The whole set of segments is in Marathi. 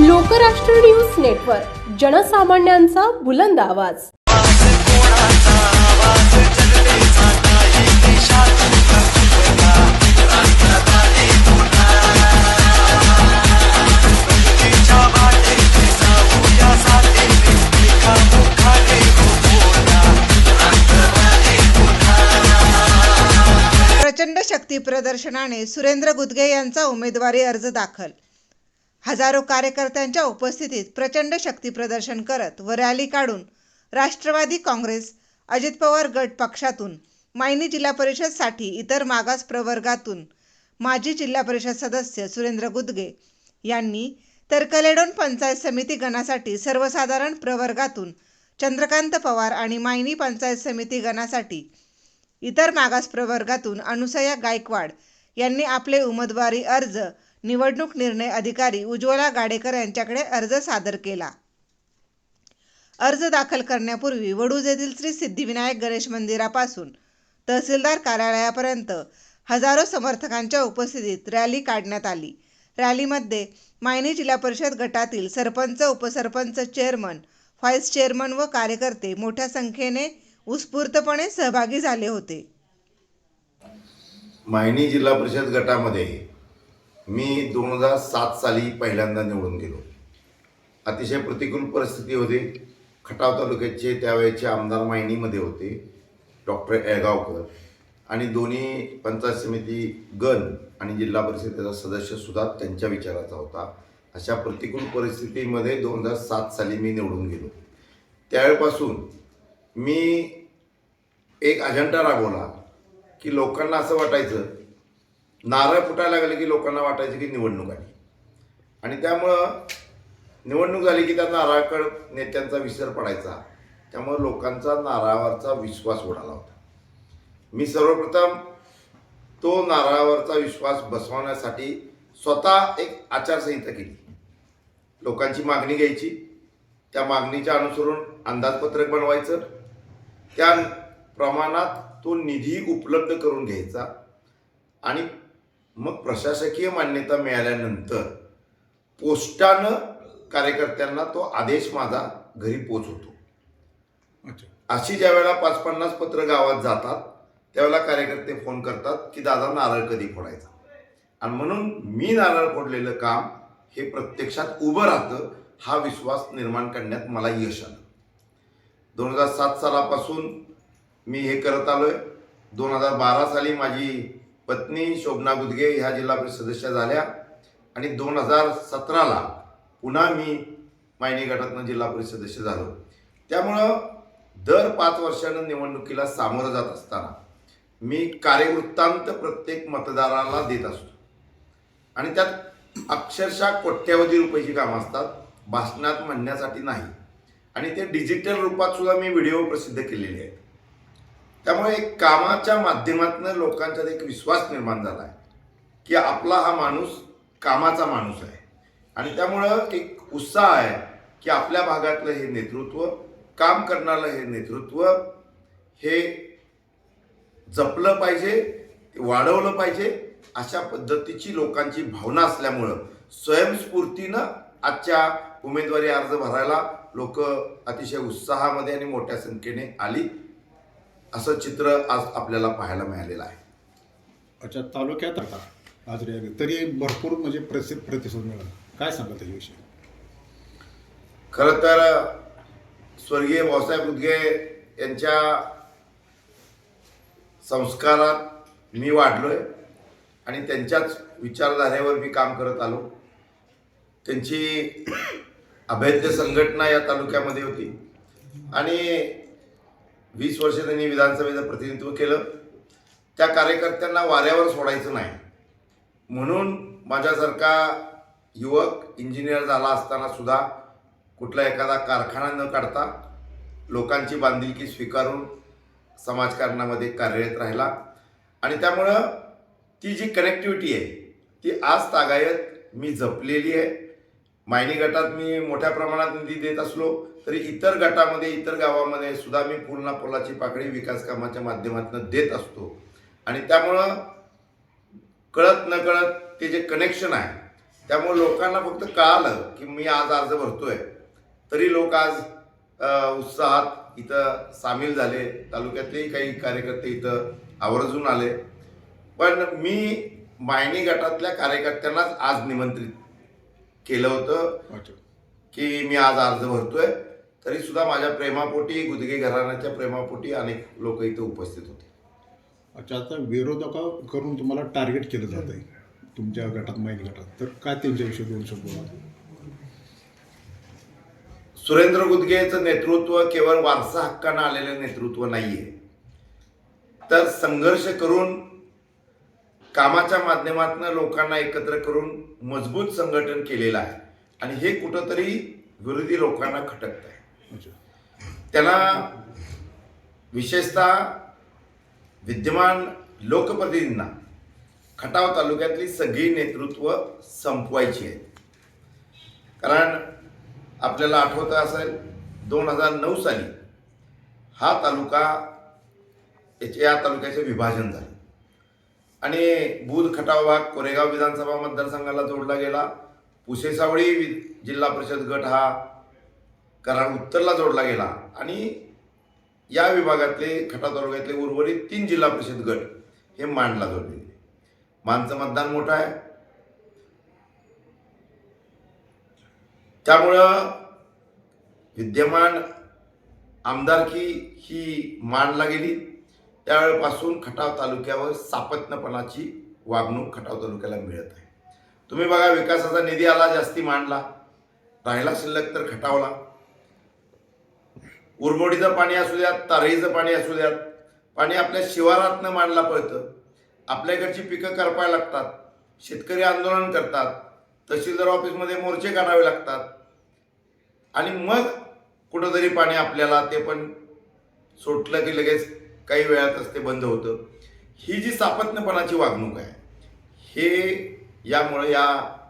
लोकराष्ट्र न्यूज नेटवर्क जनसामान्यांचा बुलंद आवाज. प्रचंड शक्ती प्रदर्शनाने सुरेंद्र गुदगे यांचा उमेदवारी अर्ज दाखल. हजारो कार्यकर्त्यांच्या उपस्थितीत प्रचंड शक्ती प्रदर्शन करत व रॅली काढून राष्ट्रवादी काँग्रेस अजित पवार गट पक्षातून मायनी जिल्हा परिषदसाठी इतर मागास प्रवर्गातून माजी जिल्हा परिषद सदस्य सुरेंद्र गुदगे यांनी तर कलेडोन पंचायत समिती गणासाठी सर्वसाधारण प्रवर्गातून चंद्रकांत पवार आणि मायनी पंचायत समिती गणासाठी इतर मागास प्रवर्गातून अनुसया गायकवाड यांनी आपले उमेदवारी अर्ज निवडणूक निर्णय अधिकारी उज्ज्वला गाडेकर यांच्याकडे अर्ज सादर केला. अर्ज दाखल करण्यापूर्वी वडूज येथील श्री सिद्धिविनायक गणेश मंदिरापासून तहसीलदार कार्यालयापर्यंत हजारो समर्थकांच्या उपस्थितीत रॅली काढण्यात आली. रॅलीमध्ये मायनी जिल्हा परिषद गटातील सरपंच उपसरपंच चेअरमन व्हाईस चेअरमन व कार्यकर्ते मोठ्या संख्येने उत्स्फूर्तपणे सहभागी झाले होते. मायनी जिल्हा परिषद गटामध्ये मी दोन हजार सात साली पहिल्यांदा निवडून गेलो. अतिशय प्रतिकूल परिस्थिती होती. खटाव तालुक्याचे त्यावेळेचे आमदार मायनीमध्ये होते डॉक्टर एळगावकर. आणि दोन्ही पंचायत समिती गण आणि जिल्हा परिषदेचा सदस्यसुद्धा त्यांच्या विचाराचा होता. अशा प्रतिकूल परिस्थितीमध्ये दोन हजार सात साली मी निवडून गेलो. त्यावेळेपासून मी एक अजेंडा राबवला की लोकांना असं वाटायचं नारळ फुटायला लागले की लोकांना वाटायचं की निवडणूक आली. आणि त्यामुळं निवडणूक झाली की त्या नारळाकड नेत्यांचा विसर पडायचा. त्यामुळं लोकांचा नारळावरचा विश्वास उडाला होता. मी सर्वप्रथम तो नारळावरचा विश्वास बसवण्यासाठी स्वतः एक आचारसंहिता केली. लोकांची मागणी घ्यायची. त्या मागणीच्या अनुसरून अंदाजपत्रक बनवायचं. त्या प्रमाणात तो निधी उपलब्ध करून घ्यायचा. आणि मग प्रशासकीय मान्यता मिळाल्यानंतर पोस्टानं कार्यकर्त्यांना तो आदेश माझा घरी पोचवतो अच्छा. अशी ज्या वेळेला पाच पन्नास पत्र गावात जातात त्यावेळेला कार्यकर्ते फोन करतात की दादा नारळ कधी फोडायचा? आणि म्हणून मी नारळ फोडलेलं काम हे प्रत्यक्षात उभं राहतं हा विश्वास निर्माण करण्यात मला यश आलं. दोन हजार सात सालापासून मी हे करत आलोय. दोन हजार बारा साली माझी पत्नी शोभना गुदगे ह्या जिल्हा परिषद सदस्य झाल्या. आणि दोन हजार सतराला पुन्हा मी मायनी गटातनं जिल्हा परिषद सदस्य झालो. त्यामुळं दर पाच वर्षानं निवडणुकीला सामोरं जात असताना मी कार्यवृत्तांत प्रत्येक मतदाराला देत असतो. आणि त्यात अक्षरशः कोट्यावधी रुपयाची कामं असतात भाषणात म्हणण्यासाठी नाही. आणि ते डिजिटल रूपात सुद्धा मी व्हिडिओ प्रसिद्ध केलेले आहेत. त्यामुळे एक कामाच्या माध्यमातून लोकांच्यात एक विश्वास निर्माण झाला आहे की आपला हा माणूस कामाचा माणूस आहे. आणि त्यामुळं एक उत्साह आहे की आपल्या भागातलं हे नेतृत्व काम करणारं हे नेतृत्व हे जपलं पाहिजे वाढवलं पाहिजे अशा पद्धतीची लोकांची भावना असल्यामुळं स्वयंस्फूर्तीनं आजच्या उमेदवारी अर्ज भरायला लोक अतिशय उत्साहामध्ये आणि मोठ्या संख्येने आली. असं चित्र आज आपल्याला पाहायला मिळालेलं आहे. अच्छा तालुक्यात आता आज रे तरी भरपूर म्हणजे प्रसिद्ध प्रतिसाद मिळाला. काय सांगा त्याच्याविषयी? खरं तर स्वर्गीय भाऊसाहेब उदगे यांच्या संस्कारात मी वाढलोय आणि त्यांच्याच विचारधारेवर मी काम करत आलो. त्यांची अभेद्य संघटना या तालुक्यामध्ये होती. आणि वीस वर्ष त्यांनी विधानसभेचं प्रतिनिधित्व केलं. त्या कार्यकर्त्यांना वाऱ्यावर सोडायचं नाही. म्हणून माझ्यासारखा युवक इंजिनियर झाला असताना सुद्धा कुठला एखादा कारखाना न काढता लोकांची बांधिलकी स्वीकारून समाजकारणामध्ये कार्यरत राहिला. आणि त्यामुळं ती जी कनेक्टिव्हिटी आहे ती आज तागायत मी जपलेली आहे. मायनी गटात मी मोठ्या प्रमाणात निधी देत असलो तरी इतर गटामध्ये इतर गावामध्ये सुद्धा मी पूर्ण पोलाची पाकळी विकास कामाच्या माध्यमातून देत असतो. आणि त्यामुळं कळत न कळत ते जे कनेक्शन आहे त्यामुळे लोकांना फक्त कळालं की मी आज अर्ज भरतोय. तरी लोक आज उत्साहात इथं सामील झाले. तालुक्यातलेही काही कार्यकर्ते इथं आवर्जून आले. पण मी मायनी गटातल्या कार्यकर्त्यांनाच आज निमंत्रित केलं होतं की मी आज अर्ज भरतोय. तरी सुद्धा माझ्या प्रेमापोटी गुदगे घराण्याच्या प्रेमापोटी अनेक लोक इथं उपस्थित होते. अच्छा आता विरोधकाकडून तुम्हाला टार्गेट केलं जात आहे तुमच्या गटात महिला गटात. तर काय त्यांच्याविषयी बोला सुरेंद्र गुदगेचं नेतृत्व केवळ वारसा हक्कानं आलेलं नेतृत्व नाहीये. तर संघर्ष करून कामाच्या माध्यमातून लोकांना एकत्र करून मजबूत संघटन केलेलं आहे. आणि हे कुठंतरी विरोधी लोकांना खटकत आहे त्यांना विशेषतः विद्यमान लोकप्रतिनिधींना खटाव तालुक्यातली सगळी नेतृत्व संपवायची आहेत कारण आपल्याला आठवतं असेल दोन हजार नऊ साली हा तालुका याचे या तालुक्याचे विभाजन झाले. आणि बुध खटाव भाग कोरेगाव विधानसभा मतदारसंघाला जोडला गेला. पुसेसावळी जिल्हा परिषद गट हा कराड उत्तरला जोडला गेला आणि या विभागातले खटाव तालुक्यातले उर्वरित तीन जिल्हा परिषद गट हे मांडला जोडले. गेले मानचं मतदान मोठं आहे. त्यामुळं विद्यमान आमदारकी ही मांडला गेली त्यावेळेपासून खटाव तालुक्यावर सापत्नपणाची वागणूक खटाव तालुक्याला मिळत आहे. तुम्ही बघा विकासाचा निधी आला जास्ती मांडला. राहिला शिल्लक तर खटावला. उरमोडीचं पाणी असू द्यात तारईचं पाणी असू द्यात पाणी आपल्या शिवारातनं मांडला पळतं. आपल्याकडची पिकं करपायला लागतात शेतकरी आंदोलन करतात तहसीलदार ऑफिसमध्ये मोर्चे काढावे लागतात. आणि मग कुठंतरी पाणी आपल्याला ते पण सोटलं की लगेच काही वेळातच ते बंद होतं. ही जी सापत्नपणाची वागणूक आहे हे यामुळे या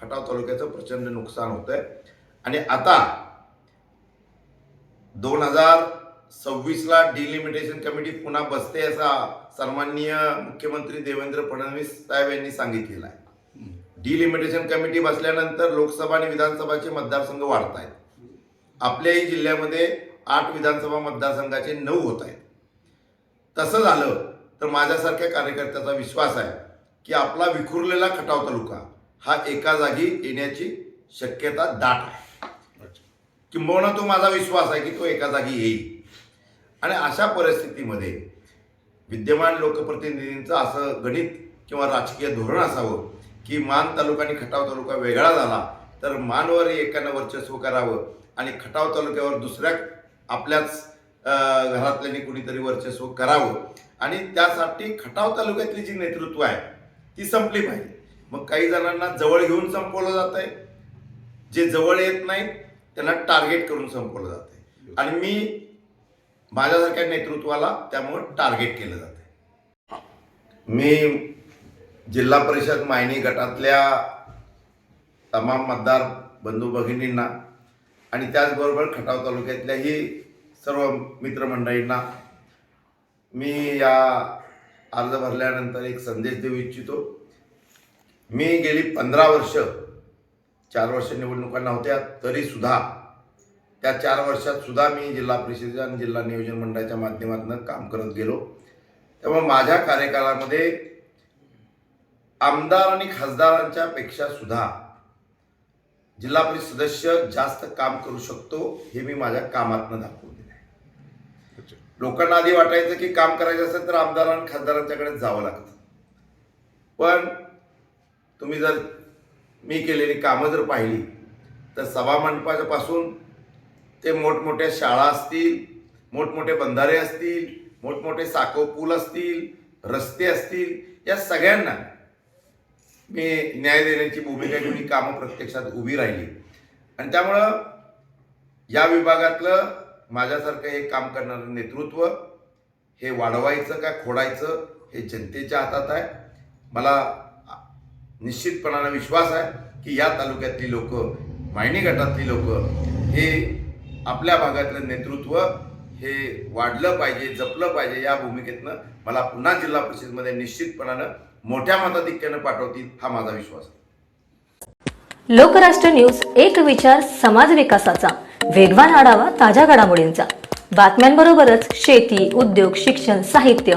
खटाव तालुक्याचं प्रचंड नुकसान होतं आहे आणि आता दोन हजार सव्वीसला डिलिमिटेशन कमिटी पुन्हा बसते असा सन्माननीय मुख्यमंत्री देवेंद्र फडणवीस साहेब यांनी सांगितलेलं आहे. डिलिमिटेशन कमिटी बसल्यानंतर लोकसभा आणि विधानसभाचे मतदारसंघ वाढत आहेत आपल्याही जिल्ह्यामध्ये आठ विधानसभा मतदारसंघाचे नऊ होत आहेत. तसं झालं तर माझ्यासारख्या कार्यकर्त्याचा विश्वास आहे की आपला विखुरलेला खटाव तालुका हा एका जागी येण्याची शक्यता दाट आहे. किंबहुना तो माझा विश्वास आहे की तो एका जागी येईल. आणि अशा परिस्थितीमध्ये विद्यमान लोकप्रतिनिधींचं असं गणित किंवा राजकीय धोरण असावं की मान तालुका आणि खटाव तालुका वेगळा झाला तर मानवर एकानं वर्चस्व करावं आणि खटाव तालुक्यावर दुसऱ्या आपल्याच अं, घरातल्यानी कुणीतरी वर्चस्व करावं. आणि त्यासाठी खटाव तालुक्यातली जी नेतृत्व आहे ती संपली पाहिजे. मग काही जणांना जवळ घेऊन संपवलं जात आहे जे जवळ येत नाहीत त्यांना टार्गेट करून संपवलं जाते. आणि मी माझ्यासारख्या नेतृत्वाला त्यामुळं टार्गेट केलं जाते. मी जिल्हा परिषद मायनी गटातल्या तमाम मतदार बंधू भगिनींना आणि त्याचबरोबर खटाव तालुक्यातल्याही सर्व मित्रमंडळींना मी या अर्ज भरल्यानंतर एक संदेश देऊ इच्छितो. मी गेली पंधरा वर्ष चार वर्ष निवडणुका नव्हत्या तरी सुद्धा त्या चार वर्षात सुद्धा मी जिल्हा परिषदेच्या आणि जिल्हा नियोजन मंडळाच्या माध्यमातून काम करत गेलो. त्यामुळे माझ्या कार्यकाळामध्ये आमदार आणि खासदारांच्या पेक्षा सुद्धा जिल्हा परिषद सदस्य जास्त काम करू शकतो हे मी माझ्या कामातनं दाखवून दिलं आहे लोकांना आधी वाटायचं की काम करायचं असेल तर आमदार आणि खासदारांच्याकडे जावं लागतं. पण तुम्ही जर मी केलेली कामं जर पाहिली तर सभामंडपापासून ते मोठमोठ्या शाळा असतील मोठमोठे बंधारे असतील मोठमोठे साखव पूल असतील रस्ते असतील या सगळ्यांना मी न्याय देण्याची भूमिका घेऊन ही कामं प्रत्यक्षात उभी राहिली. आणि त्यामुळं या विभागातलं माझ्यासारखं हे काम करणारं नेतृत्व हे वाढवायचं का खोडायचं हे जनतेच्या हातात आहे. मला निश्चितपणानं विश्वास आहे की या तालुक्यातली लोक मायणी गटातली लोक हे आपल्या भागातलं नेतृत्व हे वाढलं पाहिजे जपलं पाहिजे या भूमिकेतनं मला पुन्हा जिल्हा परिषदमध्ये निश्चितपणानं मोठ्या मताधिक्यानं पाठवतील हा माझा विश्वास आहे. लोकराष्ट्र न्यूज एक विचार समाज विकासाचा. वेगवान आढावा ताज्या घडामोडींचा. बातम्यांबरोबरच शेती उद्योग शिक्षण साहित्य